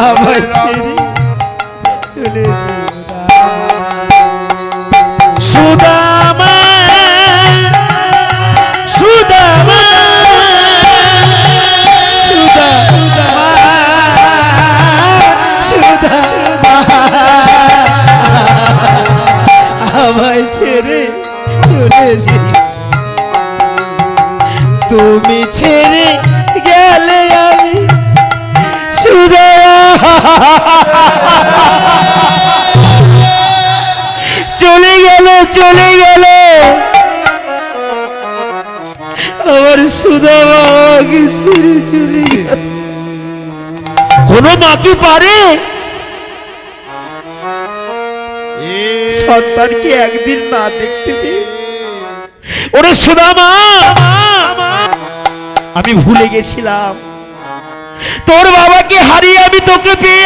আমায় ছেড়ে চলে সুদামা সুদামা সুদামা সুদামা আমায় ছেড়ে চলে তুমি ছেড়ে গেলে চলে গেল চলে গেল। আমার সুদা বাবাকে ছেড়ে চলে গেল। কোন মাকে পারে? সন্তানকে একদিন না দেখতে পেয়ে। ওরে সুদামা আমি ভুলে গেছিলাম। তোর বাবাকে হারিয়ে আমি তোকে পেয়ে